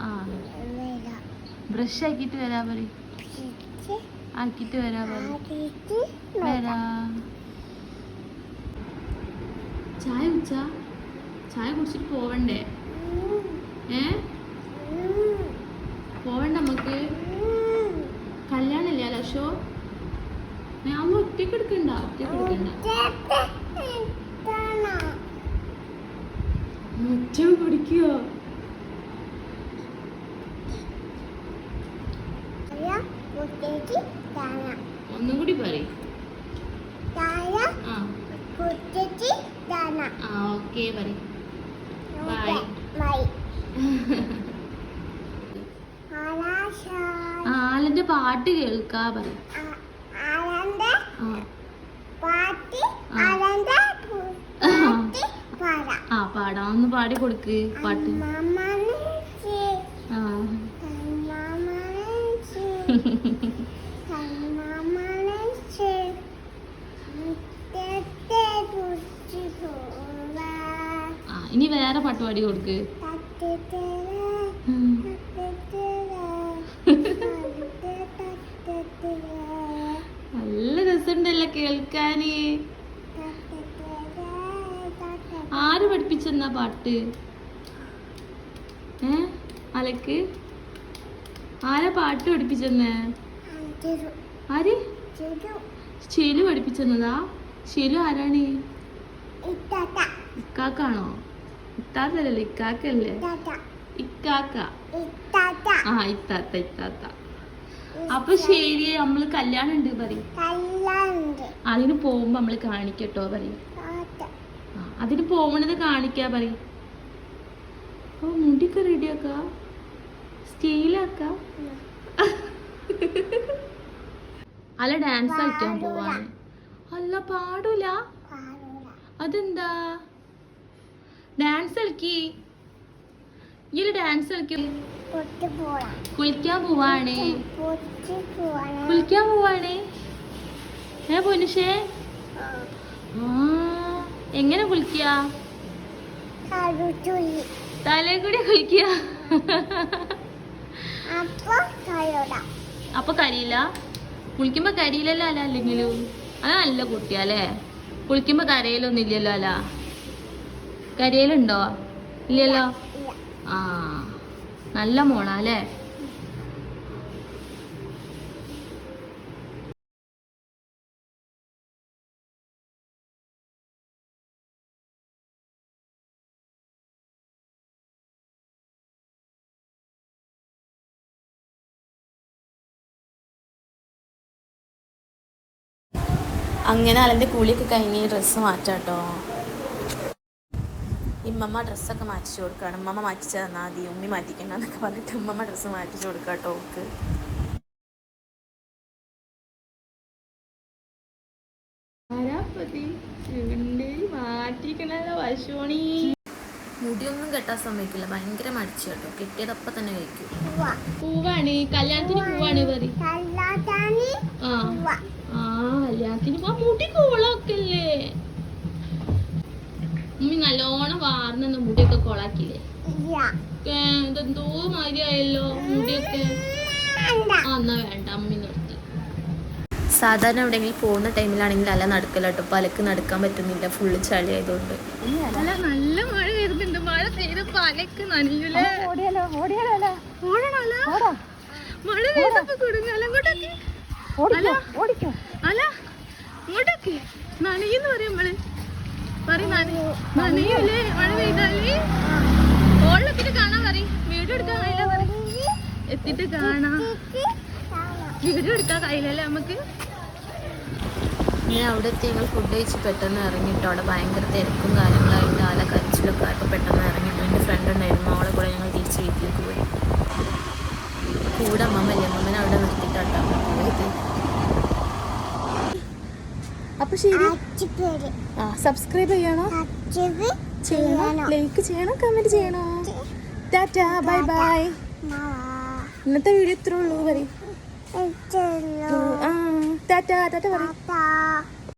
ആ. ബ്രഷ് ആക്കിയിട്ട് വരാ പറ ആക്കിട്ട് ആക്കിയിട്ട് വരാ വരാം. ചായ കുടിച്ചാ? ചായ കുടിച്ചിട്ട് പോവണ്ടേ? ഏ? പോവണ്ട നമുക്ക്. കല്യാണല്ലേ ലക്ഷോ അമ്മ ഒറ്റയ്ക്ക് എടുക്കണ്ട ഒറ്റയ്ക്ക് എടുക്കണ്ട. മുറ്റം എന്താണ്? ഒറ്റ കുടിക്കോ ചായ ഒന്നും കൂടി പറയും. ആ. ഓക്കെ പറയും. ബൈ. ആലിന്റെ പാട്ട് കേൾക്കാ പറയും. ആ പാടാം. ഒന്ന് പാടി കൊടുക്ക് പാട്ട്. ഇനി വേറെ പാട്ട് പാടി കൊടുക്ക്. നല്ല രസമുണ്ടല്ലോ കേൾക്കാന്. ആര് പഠിപ്പിച്ചെന്നാ പാട്ട്? ഏ അലക്ക്? ആരാ പാട്ട് പഠിപ്പിച്ചെന്നേ? ആര്? ശീലു പഠിപ്പിച്ചെന്നതാ? ശീലു ആരാണ്? ഇക്കാക്കാണോ? ഇത്താത്തല്ലേ ഇക്കാക്കല്ലേ ഇക്കാക്ക. ആ ഇത്താത്ത ഇത്താത്ത. അപ്പൊ ശരി നമ്മൾ കല്യാണം ഉണ്ട് പറയും. അതിന് പോകുമ്പോ നമ്മൾ കാണിക്കട്ടോ പറയും. അതിന് പോകണത് കാണിക്കാ പറയും. അപ്പൊ മുടിയൊക്കെ റെഡിയാക്ക സ്റ്റീലാക്ക? അല്ല ഡാൻസ് കളിക്കാൻ പോവാൻ അല്ല പാടൂല. അതെന്താ? ഡാൻസ് കളിക്കി. ഇല്ല ഡാൻസ് കളിക്ക പോവാം. കുളിക്കാൻ പോവാണ്. കുളിക്കാൻ പോവാണ്. ഏ പൊന്നുഷേ? ആ. എങ്ങനെ കുളിക്ക? കരുത്തുള്ളി തലേ കൂടി കുളിക്ക. അപ്പൊ കരിയില്ല? കുളിക്കുമ്പോ കരിയില്ലല്ലോ അല്ല അല്ലെങ്കിലും? അത് നല്ല കുട്ടിയാ അല്ലേ? കുളിക്കുമ്പോ കരയിലൊന്നും ഇല്ലല്ലോ അല്ല? കരിയിലുണ്ടോ? ഇല്ലല്ലോ? ആ നല്ല മോളാ അല്ലേ? അങ്ങനെ അലന്റെ കൂലിയൊക്കെ കഴിഞ്ഞ് ഡ്രസ്സ് മാറ്റാം കേട്ടോ ഇമ്മമ്മ ഡ്രസ്സൊക്കെ മാറ്റിച്ചു കൊടുക്കുകയാണ് ഉമ്മമ്മ മാറ്റിച്ചു തന്നാൽ മതി. ഉമ്മി മാറ്റിക്കണ്ടെന്നൊക്കെ പറഞ്ഞിട്ട് ഉമ്മമ്മ ഡ്രസ്സ് മാറ്റിച്ചു കൊടുക്കുക കേട്ടോ ഓക്ക് മുടിയൊന്നും കെട്ടാൻ സമ്മതിക്കില്ല. ഭയങ്കര മടിച്ചു കേട്ടോ. കിട്ടിയതപ്പ തന്നെ കഴിക്കും. പൂവാണ്. കല്യാണത്തിന് പൂവാണ് പറയും ആ കല്യാണത്തിന് ആ മുടി കോളാക്കല്ലേ? ഉമ്മി നല്ലോണം വാർന്നു മുടിയൊക്കെ കോളാക്കില്ലേ. ഇതെന്തോ മാതിരിയായല്ലോ മുടിയൊക്കെ. ആ എന്നാ വേണ്ട അമ്മി നിർത്തി. സാധാരണ എവിടെയെങ്കിലും പോകുന്ന ടൈമിലാണെങ്കിൽ അല്ല നടക്കലട്ടോ പലക്ക് അലക്ക് നടക്കാൻ പറ്റുന്നില്ല. ഫുള്ള് ചളി ആയതുകൊണ്ട്. അല്ല നല്ല മഴ വരുന്നുണ്ട്. മഴ പെയ്ത് പലക്ക് നനയൂലേ. ഓടണല്ലോ മഴ പെയ്തപ്പോ കൊടുങ്ങാല അങ്ങോട്ടൊക്കെ അല്ല. അല്ല ഇങ്ങോട്ടൊക്കെ നനയെന്ന് പറയുമ്പൾ പറയും നനയൂലേ മഴ പെയ്താൽ. ഓളിലെത്തിട്ട് കാണാൻ പറയും. വീഡിയോ എടുക്കാൻ കഴിയില്ല പറയും. എത്തിട്ട് കാണാം. ഇത് കാണാം. വീഡിയോ എടുക്കാൻ കഴിയില്ലല്ലേ നമുക്ക്? ഞാൻ അവിടെ എത്തി ഞങ്ങൾ ഫുഡ് കഴിച്ച് പെട്ടെന്ന് ഇറങ്ങിട്ടോ. അവിടെ ഭയങ്കര തിരക്കും കാര്യങ്ങളായിട്ട് ആല കരച്ചിലൊക്കെ ആയപ്പോൾ പെട്ടെന്ന് ഇറങ്ങിയിട്ട് എന്റെ ഫ്രണ്ട് ഉണ്ടായിരുന്നു. അവളെ കൂടെ ഞങ്ങൾ തിരിച്ച് വീട്ടിലേക്ക് പോയി. കൂടെ അമ്മമ്മല്ലേ അമ്മമ്മനെ അവിടെ നിർത്തിയിട്ടാട്ടോ പോയത് അപ്പോൾ ശരി. ആ സബ്സ്ക്രൈബ് ചെയ്യണോ? ചെയ്യണോ. ലൈക്ക് ചെയ്യണോ കമന്റ് ചെയ്യണോ. Tata bye bye. ഇന്നത്തെ വീഡിയോ ഇത്രേ ഉള്ളൂ പറയും. ടാറ്റാ ടാറ്റാ പറയും.